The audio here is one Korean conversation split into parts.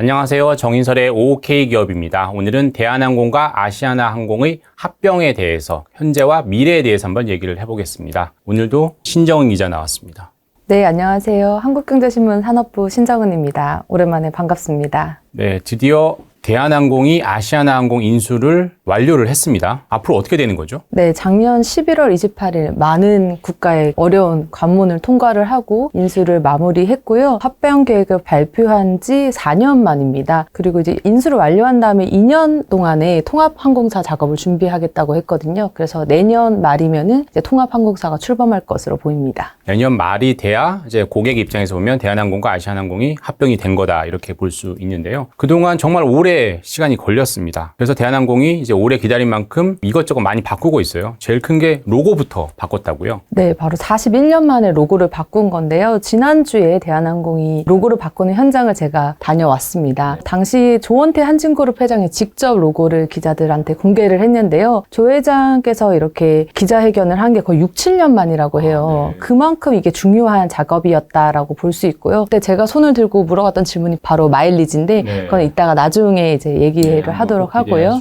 안녕하세요. 정인설의 OK 기업입니다. 오늘은 대한항공과 아시아나항공의 합병에 대해서 현재와 미래에 대해서 한번 얘기를 해보겠습니다. 오늘도 신정은 기자 나왔습니다. 네, 안녕하세요. 한국경제신문 산업부 신정은입니다. 오랜만에 반갑습니다. 네, 드디어 대한항공이 아시아나항공 인수를 완료를 했습니다. 앞으로 어떻게 되는 거죠? 네, 작년 11월 28일 많은 국가의 어려운 관문을 통과를 하고 인수를 마무리했고요. 합병 계획을 발표한 지 4년 만입니다. 그리고 이제 인수를 완료한 다음에 2년 동안에 통합항공사 작업을 준비하겠다고 했거든요. 그래서 내년 말이면은 이제 통합항공사가 출범할 것으로 보입니다. 내년 말이 돼야 이제 고객 입장에서 보면 대한항공과 아시아나항공이 합병이 된 거다 이렇게 볼 수 있는데요. 그동안 정말 오래 시간이 걸렸습니다. 그래서 대한항공이 이제 오래 기다린 만큼 이것저것 많이 바꾸고 있어요. 제일 큰 게 로고부터 바꿨다고요. 네, 바로 41년 만에 로고를 바꾼 건데요. 지난주에 대한항공이 로고를 바꾸는 현장을 제가 다녀왔습니다. 당시 조원태 한진그룹 회장이 직접 로고를 기자들한테 공개를 했는데요. 조 회장께서 이렇게 기자회견을 한 게 거의 6, 7년 만이라고 해요. 아, 네. 그만큼 이게 중요한 작업이었다라고 볼 수 있고요. 그때 제가 손을 들고 물어봤던 질문이 바로 마일리지인데 네. 그건 이따가 나중에 이제 얘기를 하도록 하고요.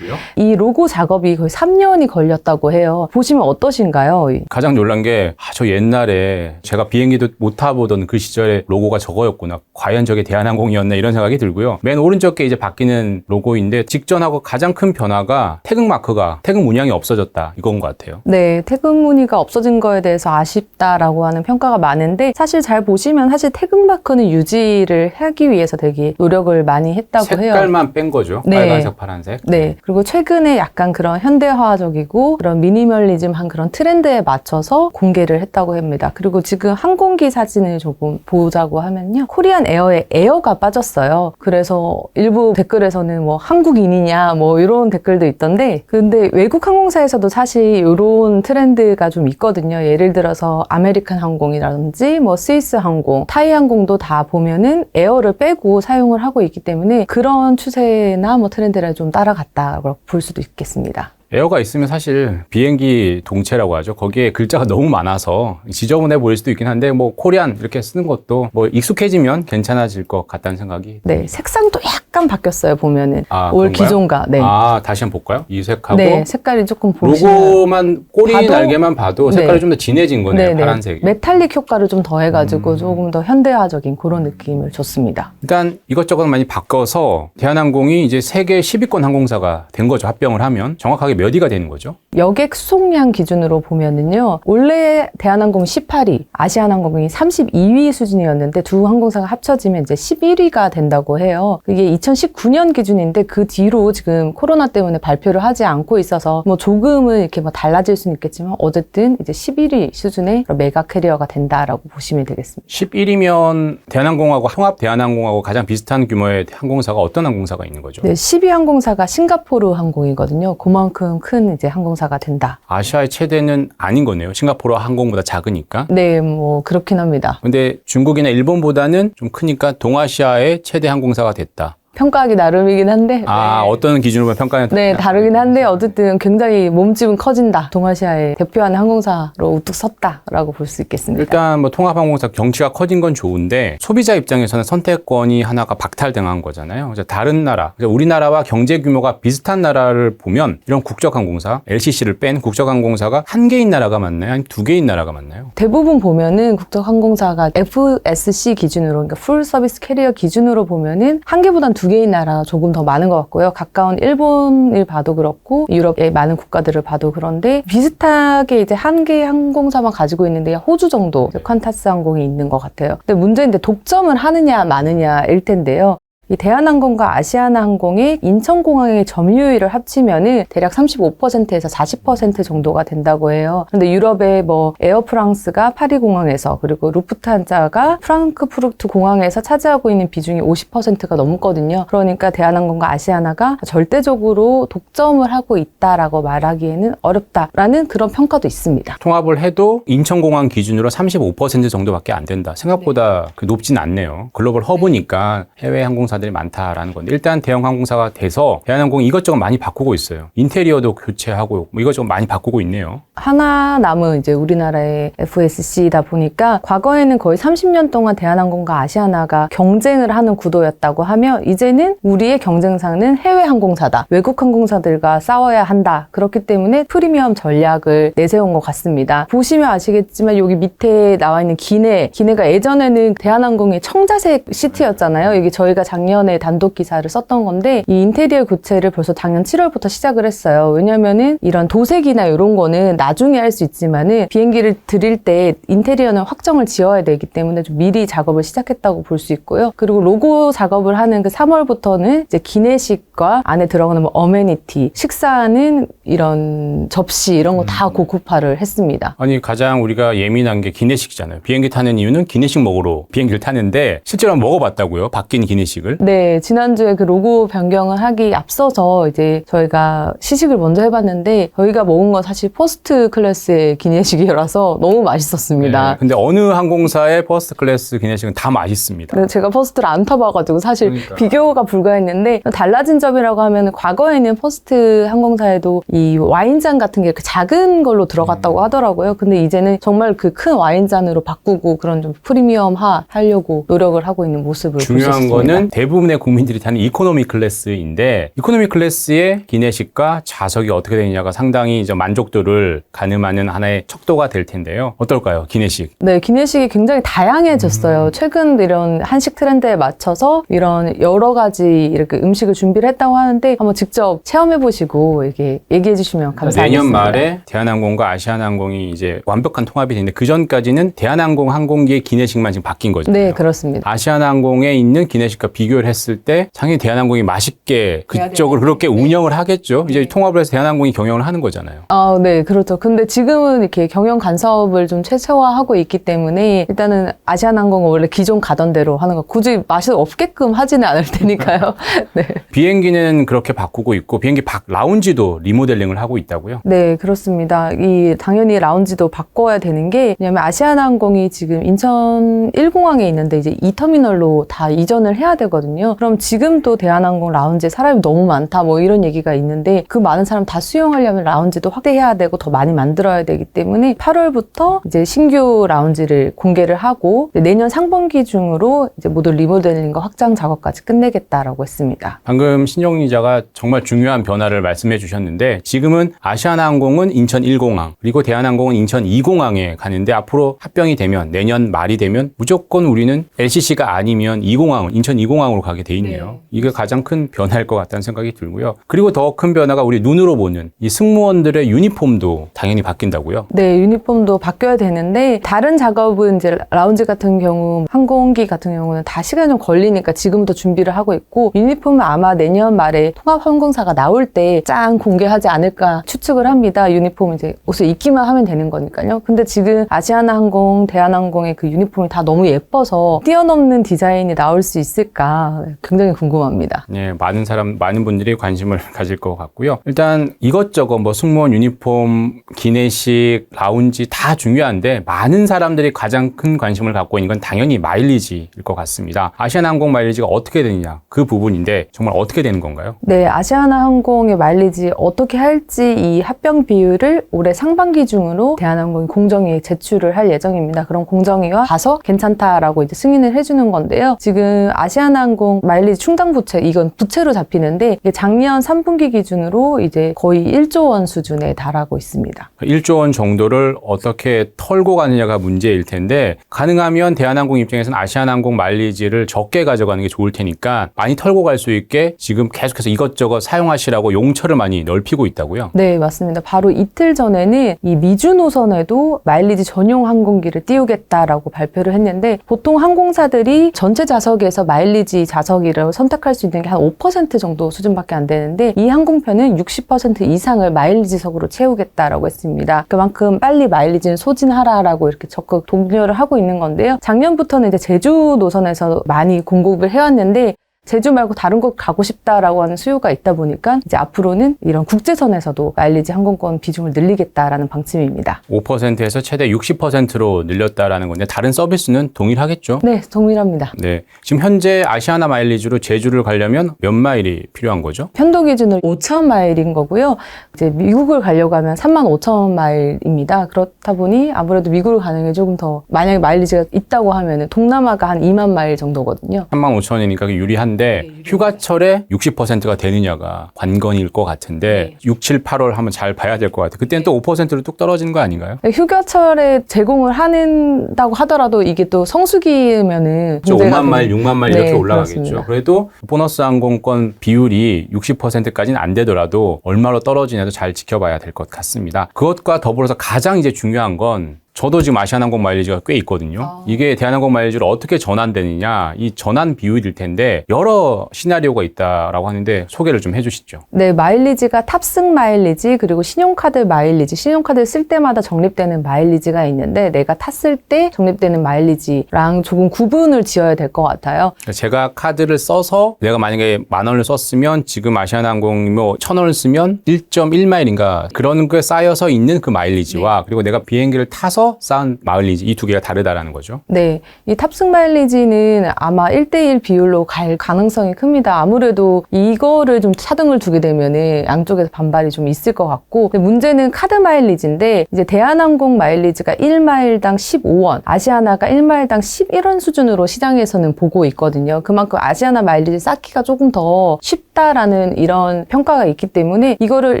이 로고 작업이 거의 3년이 걸렸다고 해요. 보시면 어떠신가요? 가장 놀란 게, 아, 저 옛날에 제가 비행기도 못 타보던 그 시절에 로고가 저거였구나. 과연 저게 대한항공이었나 이런 생각이 들고요. 맨 오른쪽에 이제 바뀌는 로고인데, 직전하고 가장 큰 변화가 태극 마크가, 태극 문양이 없어졌다. 이건 것 같아요. 네, 태극 무늬가 없어진 거에 대해서 아쉽다라고 하는 평가가 많은데 사실 잘 보시면 사실 태극 마크는 유지를 하기 위해서 되게 노력을 많이 했다고 해요. 색깔만 뺀 거죠. 네. 빨간색, 파란색. 네. 그리고 최근에 약간 그런 현대화적이고 그런 미니멀리즘한 그런 트렌드에 맞춰서 공개를 했다고 합니다. 그리고 지금 항공기 사진을 조금 보자고 하면요. 코리안 에어에 에어가 빠졌어요. 그래서 일부 댓글에서는 뭐 한국인이냐 뭐 이런 댓글도 있던데 근데 외국 항공사에서도 사실 이런 트렌드가 좀 있거든요. 예를 들어서 아메리칸 항공이라든지 뭐 스위스 항공, 타이 항공도 다 보면은 에어를 빼고 사용을 하고 있기 때문에 그런 추세 나 뭐 트렌드를 좀 따라갔다고 볼 수도 있겠습니다. 에어가 있으면 사실 비행기 동체라고 하죠. 거기에 글자가 너무 많아서 지저분해 보일 수도 있긴 한데 뭐 코리안 이렇게 쓰는 것도 뭐 익숙해지면 괜찮아질 것 같다는 생각이. 네, 색상도 약간 바뀌었어요 보면은 아, 올 그런가요? 기존과 네, 아, 다시 한번 볼까요? 이 색하고 네 색깔이 조금 보시면 로고만 꼬리 봐도- 날개만 봐도 색깔이 네. 좀 더 진해진 거네요. 네네. 파란색이. 메탈릭 효과를 좀 더해가지고 음. 조금 더 현대화적인 그런 느낌을 줬습니다. 일단 이것저것 많이 바꿔서 대한항공이 이제 세계 10위권 항공사가 된 거죠. 합병을 하면 정확하게 몇 위가 되는 거죠? 여객 수송량 기준으로 보면은요, 원래 대한항공 18위, 아시아나항공이 32위 수준이었는데 두 항공사가 합쳐지면 이제 11위가 된다고 해요. 그게 2019년 기준인데 그 뒤로 지금 코로나 때문에 발표를 하지 않고 있어서 뭐 조금은 이렇게 뭐 달라질 수는 있겠지만 어쨌든 이제 11위 수준의 메가 캐리어가 된다라고 보시면 되겠습니다. 11위면 대한항공하고 통합 대한항공하고 가장 비슷한 규모의 항공사가 어떤 항공사가 있는 거죠? 네, 10위 항공사가 싱가포르 항공이거든요. 그만큼 큰 이제 항공사가 된다. 아시아의 최대는 아닌 거네요. 싱가포르 항공보다 작으니까. 네, 뭐 그렇긴 합니다. 근데 중국이나 일본보다는 좀 크니까 동아시아의 최대 항공사가 됐다. 평가하기 나름이긴 한데 아, 네. 어떤 기준으로 평가는 네, 다르긴 한데 어쨌든 굉장히 몸집은 커진다. 동아시아의 대표하는 항공사로 우뚝 섰다라고 볼 수 있겠습니다. 일단 뭐 통합항공사 경치가 커진 건 좋은데 소비자 입장에서는 선택권이 하나가 박탈당한 거잖아요. 그래서 다른 나라, 그래서 우리나라와 경제 규모가 비슷한 나라를 보면 이런 국적항공사, LCC를 뺀 국적항공사가 한 개인 나라가 맞나요? 아니면 두 개인 나라가 맞나요? 대부분 보면은 국적항공사가 FSC 기준으로, 그러니까 풀 서비스 캐리어 기준으로 보면은 한 개보단 두 개인 나라가 조금 더 많은 것 같고요. 가까운 일본을 봐도 그렇고 유럽의 많은 국가들을 봐도 그런데 비슷하게 이제 한 개의 항공사만 가지고 있는데 호주 정도 퀀타스 항공이 있는 것 같아요. 근데 이제 독점을 하느냐 마느냐일 텐데요. 이 대한항공과 아시아나항공이 인천공항의 점유율을 합치면은 대략 35%에서 40% 정도가 된다고 해요. 근데 유럽의 뭐 에어프랑스가 파리 공항에서 그리고 루프트한자가 프랑크푸르트 공항에서 차지하고 있는 비중이 50%가 넘거든요. 그러니까 대한항공과 아시아나가 절대적으로 독점을 하고 있다라고 말하기에는 어렵다라는 그런 평가도 있습니다. 통합을 해도 인천공항 기준으로 35% 정도밖에 안 된다. 생각보다 그 높진 않네요. 글로벌 허브니까 해외 항공사 항공사들이 많다라는 건데 일단 대형 항공사가 돼서 대한항공이 이것저것 많이 바꾸고 있어요. 인테리어도 교체하고 뭐 이것저것 많이 바꾸고 있네요. 하나 남은 이제 우리나라의 FSC다 보니까 과거에는 거의 30년 동안 대한항공과 아시아나가 경쟁을 하는 구도였다고 하면 이제는 우리의 경쟁사는 해외 항공사다. 외국 항공사들과 싸워야 한다. 그렇기 때문에 프리미엄 전략을 내세운 것 같습니다. 보시면 아시겠지만 여기 밑에 나와 있는 기내, 기내가 예전에는 대한항공의 청자색 시트였잖아요. 여기 저희가 작년 에 단독 기사를 썼던 건데 이 인테리어 교체를 벌써 작년 7월부터 시작을 했어요. 왜냐면은 이런 도색이나 이런 거는 나중에 할 수 있지만은 비행기를 드릴 때 인테리어는 확정을 지어야 되기 때문에 좀 미리 작업을 시작했다고 볼 수 있고요. 그리고 로고 작업을 하는 그 3월부터는 이제 기내식 과 안에 들어가는 뭐 어메니티, 식사하는 이런 접시 이런 거 다 고급화를 했습니다. 아니 가장 우리가 예민한 게 기내식이잖아요. 비행기 타는 이유는 기내식 먹으러 비행기를 타는데 실제로 한번 먹어봤다고요. 바뀐 기내식을. 네, 지난주에 그 로고 변경을 하기 앞서서 이제 저희가 시식을 먼저 해봤는데 저희가 먹은 건 사실 퍼스트 클래스의 기내식이라서 너무 맛있었습니다. 네, 근데 어느 항공사의 퍼스트 클래스 기내식은 다 맛있습니다. 제가 퍼스트를 안 타봐가지고 사실 그러니까요. 비교가 불가했는데 달라진 점 이라고 하면 과거에는 퍼스트 항공사에도 이 와인잔 같은 게 이렇게 작은 걸로 음. 들어갔다고 하더라고요. 근데 이제는 정말 그 큰 와인잔으로 바꾸고 그런 좀 프리미엄화 하려고 노력을 하고 있는 모습을 중요한. 거는 대부분의 국민들이 타는 이코노미 클래스인데 이코노미 클래스의 기내식과 좌석이 어떻게 되느냐가 상당히 이제 만족도를 가늠하는 하나의 척도가 될 텐데요. 어떨까요? 기내식. 네, 기내식이 굉장히 다양해졌어요. 음. 최근 이런 한식 트렌드에 맞춰서 이런 여러 가지 이렇게 음식을 준비를 했 다고 하는데 한번 직접 체험해 보시고 이렇게 얘기해 주시면 감사하겠습니다. 내년 말에 대한항공과 아시아나항공이 이제 완벽한 통합이 되는데 그 전까지는 대한항공 항공기의 기내식만 지금 바뀐 거죠. 네, 그렇습니다. 아시아나항공에 있는 기내식과 비교를 했을 때 당연히 대한항공이 맛있게 그쪽을 그렇게 운영을 하겠죠. 이제 통합을 해서 대한항공이 경영을 하는 거잖아요. 아, 네, 그렇죠. 근데 지금은 이렇게 경영 간섭을 좀 최소화하고 있기 때문에 일단은 아시아나항공은 원래 기존 가던 대로 하는 거 굳이 맛이 없게끔 하지는 않을 테니까요. 네. 비행기 는 그렇게 바꾸고 있고 비행기 밖 라운지도 리모델링을 하고 있다고요. 네, 그렇습니다. 이 당연히 라운지도 바꿔야 되는 게 왜냐면 아시아나항공이 지금 인천 1공항에 있는데 이제 이 터미널로 다 이전을 해야 되거든요. 그럼 지금도 대한항공 라운지에 사람이 너무 많다 뭐 이런 얘기가 있는데 그 많은 사람 다 수용하려면 라운지도 확대해야 되고 더 많이 만들어야 되기 때문에 8월부터 이제 신규 라운지를 공개를 하고 내년 상반기 중으로 이제 모두 리모델링과 확장 작업까지 끝내겠다라고 했습니다. 방금 신영 기자가 정말 중요한 변화를 말씀해 주셨는데 지금은 아시아나항공은 인천 1공항 그리고 대한항공은 인천 2공항에 가는데 앞으로 합병이 되면 내년 말이 되면 무조건 우리는 LCC가 아니면 2공항 인천 2공항으로 가게 돼 있네요. 네. 이게 가장 큰 변화일 것 같다는 생각이 들고요. 그리고 더 큰 변화가 우리 눈으로 보는 이 승무원들의 유니폼도 당연히 바뀐다고요. 네, 유니폼도 바뀌어야 되는데 다른 작업은 이제 라운지 같은 경우 항공기 같은 경우는 다 시간이 좀 걸리니까 지금부터 준비를 하고 있고 유니폼은 아마 내년 말에 통합 항공사가 나올 때짱 공개하지 않을까 추측을 합니다. 유니폼 이제 옷을 입기만 하면 되는 거니까요. 근데 지금 아시아나항공, 대한항공의 그 유니폼이 다 너무 예뻐서 뛰어넘는 디자인이 나올 수 있을까 굉장히 궁금합니다. 예, 많은 사람, 많은 분들이 관심을 가질 것 같고요. 일단 이것저것 뭐 승무원 유니폼, 기내식, 라운지 다 중요한데 많은 사람들이 가장 큰 관심을 갖고 있는 건 당연히 마일리지일 것 같습니다. 아시아나항공 마일리지가 어떻게 되느냐 그 부분인데 정말 어떻게 되는 건가요? 네, 아시아나 항공의 마일리지 어떻게 할지 이 합병 비율을 올해 상반기 중으로 대한항공이 공정위에 제출을 할 예정입니다. 그럼 공정위와 가서 괜찮다라고 이제 승인을 해주는 건데요. 지금 아시아나 항공 마일리지 충당 부채 이건 부채로 잡히는데 작년 3분기 기준으로 이제 거의 1조 원 수준에 달하고 있습니다. 1조 원 정도를 어떻게 털고 가느냐가 문제일 텐데 가능하면 대한항공 입장에서는 아시아나항공 마일리지를 적게 가져가는 게 좋을 테니까 많이 털고 갈 수 있게 지금 계속해서 이것저것 사용하시라고 용처를 많이 넓히고 있다고요. 네, 맞습니다. 바로 이틀 전에는 이 미주 노선에도 마일리지 전용 항공기를 띄우겠다라고 발표를 했는데 보통 항공사들이 전체 좌석에서 마일리지 좌석이라고 선택할 수 있는 게 한 5% 정도 수준밖에 안 되는데 이 항공편은 60% 이상을 마일리지석으로 채우겠다라고 했습니다. 그만큼 빨리 마일리지는 소진하라라고 이렇게 적극 독려를 하고 있는 건데요. 작년부터는 이제 제주 노선에서 많이 공급을 해왔는데 제주 말고 다른 곳 가고 싶다라고 하는 수요가 있다 보니까 이제 앞으로는 이런 국제선에서도 마일리지 항공권 비중을 늘리겠다라는 방침입니다. 5%에서 최대 60%로 늘렸다라는 건데 다른 서비스는 동일하겠죠? 네, 동일합니다. 네. 지금 현재 아시아나 마일리지로 제주를 가려면 몇 마일이 필요한 거죠? 편도 기준으로 5천 마일인 거고요. 이제 미국을 가려고 하면 3만 5천 마일입니다. 그렇다 보니 아무래도 미국을 가는 게 조금 더 만약에 마일리지가 있다고 하면 동남아가 한 2만 마일 정도거든요. 3만 5천이니까 유리한 데 휴가철에 60%가 되느냐가 관건일 것 같은데 6, 7, 8월 한번 잘 봐야 될 것 같아요. 그때는 또 5%로 뚝 떨어지는 거 아닌가요? 휴가철에 제공을 한다고 하더라도 이게 또 성수기면은 저 문제가 5만 마일, 되는- 6만 마일 네, 이렇게 올라가겠죠. 그렇습니다. 그래도 보너스 항공권 비율이 60%까지는 안 되더라도 얼마로 떨어지냐도 잘 지켜봐야 될 것 같습니다. 그것과 더불어서 가장 이제 중요한 건 저도 지금 아시아나항공 마일리지가 꽤 있거든요. 아. 이게 대한항공 마일리지로 어떻게 전환되느냐 이 전환 비율일 텐데 여러 시나리오가 있다라고 하는데 소개를 좀 해주시죠. 네, 마일리지가 탑승 마일리지 그리고 신용카드 마일리지, 신용카드 쓸 때마다 적립되는 마일리지가 있는데 내가 탔을 때 적립되는 마일리지랑 조금 구분을 지어야 될 것 같아요. 그러니까 제가 카드를 써서 내가 만약에 만 원을 썼으면 지금 아시아나항공이 뭐천 원을 쓰면 1.1마일인가 그런 게 쌓여서 있는 그 마일리지와 그리고 내가 비행기를 타서 쌓은 마일리지 이 두 개가 다르다라는 거죠. 네, 이 탑승 마일리지는 아마 1대1 비율로 갈 가능성이 큽니다. 아무래도 이거를 좀 차등을 두게 되면은 양쪽에서 반발이 좀 있을 것 같고 문제는 카드 마일리지인데 이제 대한항공 마일리지가 1마일당 15원, 아시아나가 1마일당 11원 수준으로 시장에서는 보고 있거든요. 그만큼 아시아나 마일리지 쌓기가 조금 더 쉽다라는 이런 평가가 있기 때문에 이거를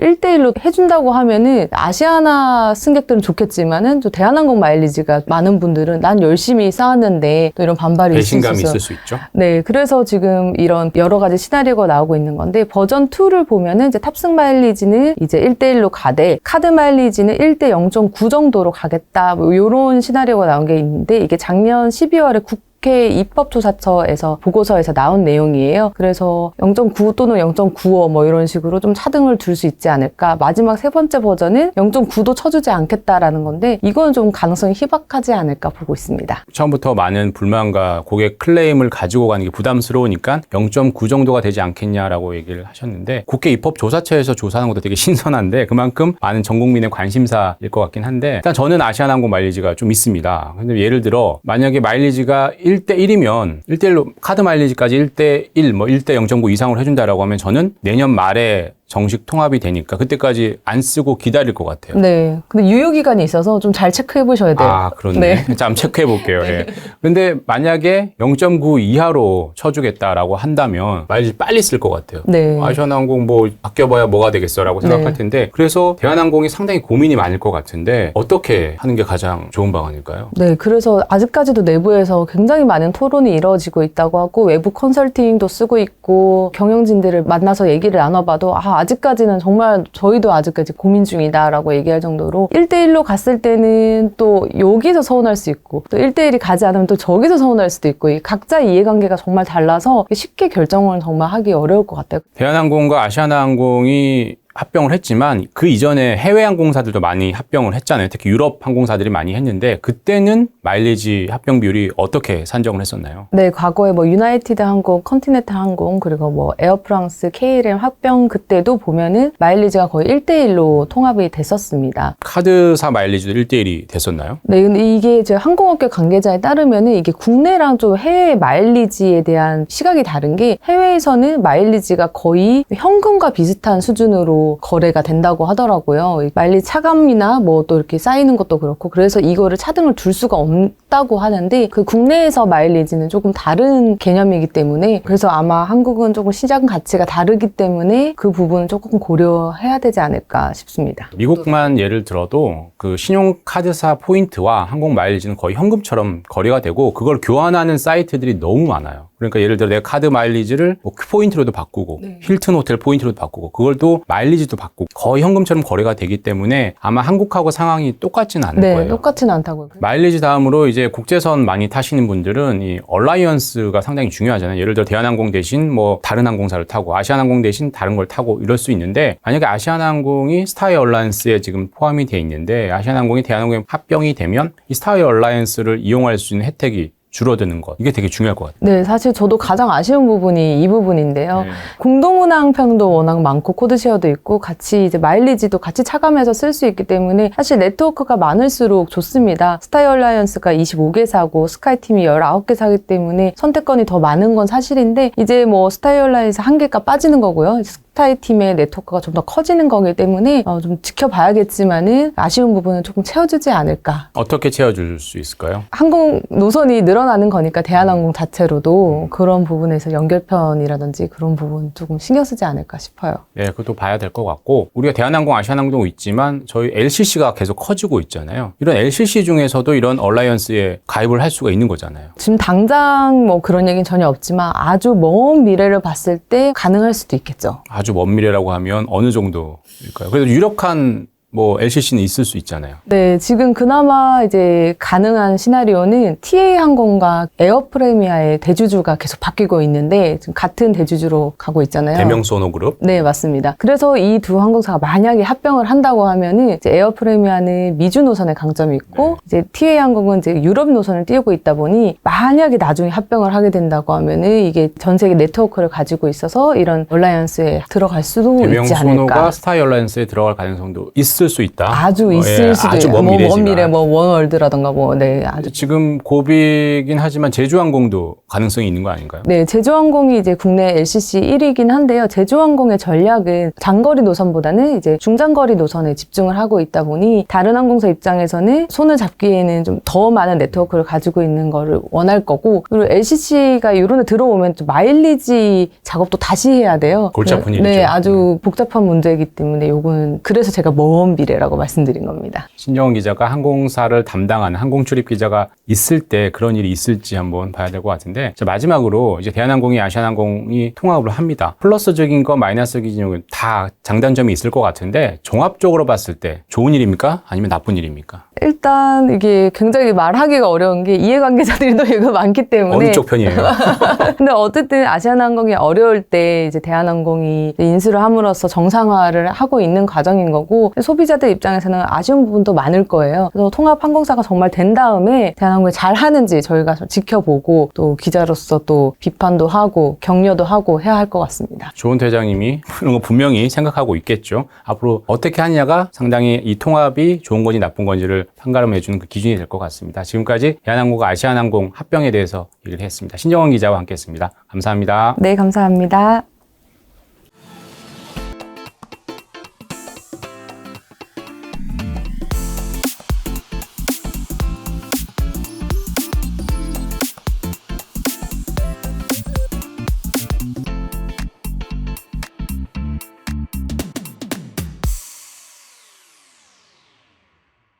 1대1로 해준다고 하면은 아시아나 승객들은 좋겠지만은 또 대한 항공 마일리지가 많은 분들은 난 열심히 쌓았는데 또 이런 반발이 배신감이 있을 수 있죠. 네, 그래서 지금 이런 여러 가지 시나리오가 나오고 있는 건데 버전 2를 보면은 이제 탑승 마일리지는 이제 1대1로 가되 카드 마일리지는 1대 0.9 정도로 가겠다. 뭐 이런 시나리오가 나온 게 있는데 이게 작년 12월에 국 국회 입법조사처에서 보고서에서 나온 내용이에요. 그래서 0.9 또는 0.95 뭐 이런 식으로 좀 차등을 둘 수 있지 않을까. 마지막 세 번째 버전은 0.9도 쳐주지 않겠다라는 건데 이건 좀 가능성이 희박하지 않을까 보고 있습니다. 처음부터 많은 불만과 고객 클레임을 가지고 가는 게 부담스러우니까 0.9 정도가 되지 않겠냐라고 얘기를 하셨는데 국회 입법조사처에서 조사하는 것도 되게 신선한데 그만큼 많은 전 국민의 관심사일 것 같긴 한데 일단 저는 아시아나항공 마일리지가 좀 있습니다. 근데 예를 들어 만약에 마일리지가 1 대1이면 1대1로 카드 마일리지까지 1대1, 뭐 1대 0.9 이상으로 해준다라고 하면 저는 내년 말에 정식 통합이 되니까 그때까지 안 쓰고 기다릴 것 같아요. 네. 근데 유효 기간이 있어서 좀 잘 체크해 보셔야 돼요. 아, 그렇네. 네. 자, 한번 체크해 볼게요. 예. 근데 만약에 0.9 이하로 쳐주겠다라고 한다면 마일리지 빨리 쓸 것 같아요. 네. 아시아나항공 뭐 아껴봐야 뭐가 되겠어라고 생각할 네. 텐데 그래서 대한항공이 상당히 고민이 많을 것 같은데 어떻게 하는 게 가장 좋은 방안일까요? 네, 그래서 아직까지도 내부에서 굉장히 많은 토론이 이루어지고 있다고 하고 외부 컨설팅도 쓰고 있고 경영진들을 만나서 얘기를 나눠봐도 아, 아직까지는 정말 저희도 아직까지 고민 중이다라고 얘기할 정도로 1대1로 갔을 때는 또 여기서 서운할 수 있고 또 1대1이 가지 않으면 또 저기서 서운할 수도 있고 이 각자 이해관계가 정말 달라서 쉽게 결정을 정말 하기 어려울 것 같아요. 대한항공과 아시아나항공이 합병을 했지만 그 이전에 해외 항공사들도 많이 합병을 했잖아요. 특히 유럽 항공사들이 많이 했는데 그때는 마일리지 합병 비율이 어떻게 산정을 했었나요? 네, 과거에 뭐 유나이티드 항공, 컨티넨탈 항공, 그리고 뭐 에어프랑스, KLM 합병 그때도 보면은 마일리지가 거의 1대1로 통합이 됐었습니다. 카드사 마일리지도 1대1이 됐었나요? 네, 근데 이게 이제 항공업계 관계자에 따르면은 이게 국내랑 좀 해외 마일리지에 대한 시각이 다른 게 해외에서는 마일리지가 거의 현금과 비슷한 수준으로 거래가 된다고 하더라고요. 이 마일리지 차감이나 뭐 또 이렇게 쌓이는 것도 그렇고 그래서 이거를 차등을 둘 수가 없다고 하는데 그 국내에서 마일리지는 조금 다른 개념이기 때문에 그래서 아마 한국은 조금 시장 가치가 다르기 때문에 그 부분은 조금 고려해야 되지 않을까 싶습니다. 미국만 예를 들어도 그 신용카드사 포인트와 항공 마일리지는 거의 현금처럼 거래가 되고 그걸 교환하는 사이트들이 너무 많아요. 그러니까 예를 들어 내가 카드 마일리지를 뭐 포인트로도 바꾸고 힐튼 호텔 포인트로도 바꾸고 그걸 또 마일리지도 바꾸고 거의 현금처럼 거래가 되기 때문에 아마 한국하고 상황이 똑같지는 않을 네, 거예요. 똑같지는 않다고요. 마일리지 다음으로 이제 국제선 많이 타시는 분들은 이 얼라이언스가 상당히 중요하잖아요. 예를 들어 대한항공 대신 뭐 다른 항공사를 타고 아시아나항공 대신 다른 걸 타고 이럴 수 있는데 만약에 아시아나항공이 스타이 얼라이언스에 지금 포함이 돼 있는데 아시아나항공이 대한항공에 합병이 되면 이 스타이 얼라이언스를 이용할 수 있는 혜택이 줄어드는 것 이게 되게 중요할 것 같아요. 네, 사실 저도 가장 아쉬운 부분이 이 부분인데요. 네. 공동운항편도 워낙 많고 코드쉐어도 있고 같이 이제 마일리지도 같이 차감해서 쓸 수 있기 때문에 사실 네트워크가 많을수록 좋습니다. 스타이 얼라이언스가 25개사고 스카이팀이 19개사기 때문에 선택권이 더 많은 건 사실인데 이제 뭐 스타이 얼라이언스 한 개가 빠지는 거고요. 스타이 팀의 네트워크가 좀 더 커지는 거기 때문에 어, 좀 지켜봐야겠지만은 아쉬운 부분은 조금 채워주지 않을까. 어떻게 채워줄 수 있을까요? 항공 노선이 늘어나는 거니까 대한항공 자체로도 그런 부분에서 연결편이라든지 그런 부분 조금 신경 쓰지 않을까 싶어요. 네, 그것도 봐야 될 것 같고 우리가 대한항공, 아시아나항공 있지만 저희 LCC가 계속 커지고 있잖아요. 이런 LCC 중에서도 이런 얼라이언스에 가입을 할 수가 있는 거잖아요. 지금 당장 뭐 그런 얘기는 전혀 없지만 아주 먼 미래를 봤을 때 가능할 수도 있겠죠. 아주 먼 미래라고 하면 어느 정도일까요? 그래도 유력한 뭐 LCC는 있을 수 있잖아요. 네, 지금 그나마 이제 가능한 시나리오는 TA 항공과 에어프레미아의 대주주가 계속 바뀌고 있는데 지금 같은 대주주로 가고 있잖아요. 대명 소노그룹. 네, 맞습니다. 그래서 이 두 항공사가 만약에 합병을 한다고 하면은 이제 에어프레미아는 미주 노선의 강점이 있고 네. 이제 TA 항공은 이제 유럽 노선을 띄우고 있다 보니 만약에 나중에 합병을 하게 된다고 하면은 이게 전 세계 네트워크를 가지고 있어서 이런 얼라이언스에 들어갈 수도 대명 있지 소노가 않을까. 스타이 얼라이언스에 들어갈 가능성도 있을 수 있다. 아주 어, 있을 예, 수도 아주 먼 뭐, 미래지만. 먼 미래 뭐 원월드라던가 뭐 네, 아주 지금 고비긴 하지만 제주항공도 가능성이 있는 거 아닌가요? 네, 제주항공이 이제 국내 LCC 1위긴 한데요. 제주항공의 전략은 장거리 노선보다는 이제 중장거리 노선에 집중을 하고 있다 보니 다른 항공사 입장에서는 손을 잡기에는 좀 더 많은 네트워크를 가지고 있는 거를 원할 거고 그리고 LCC가 이런 데 들어오면 좀 마일리지 작업도 다시 해야 돼요. 골치 아픈 네, 일이죠. 네, 아주 복잡한 문제이기 때문에 요거는 그래서 제가 먼 미래라고 말씀드린 겁니다. 신정원 기자가 항공사를 담당하는 항공 출입 기자가 있을 때 그런 일이 있을지 한번 봐야 될 것 같은데 자, 마지막으로 이제 대한항공이 아시아나항공이 통합을 합니다. 플러스적인 거 마이너스적인 점은 다 장단점이 있을 것 같은데 종합적으로 봤을 때 좋은 일입니까? 아니면 나쁜 일입니까? 일단 이게 굉장히 말하기가 어려운 게 이해관계자들이 또 이거 많기 때문에 어느 쪽 편이에요? 근데 어쨌든 아시아나항공이 어려울 때 이제 대한항공이 인수를 함으로써 정상화를 하고 있는 과정인 거고 소 비자들 입장에서는 아쉬운 부분도 많을 거예요. 그래서 통합 항공사가 정말 된 다음에 대한항공이 잘 하는지 저희가 좀 지켜보고 또 기자로서 또 비판도 하고 격려도 하고 해야 할 것 같습니다. 조은 대장님이 이런 거 분명히 생각하고 있겠죠. 앞으로 어떻게 하느냐가 상당히 이 통합이 좋은 건지 나쁜 건지를 판가름해 주는 그 기준이 될 것 같습니다. 지금까지 대한항공과 아시아나항공 합병에 대해서 얘기를 했습니다. 신정원 기자와 함께했습니다. 감사합니다. 네, 감사합니다.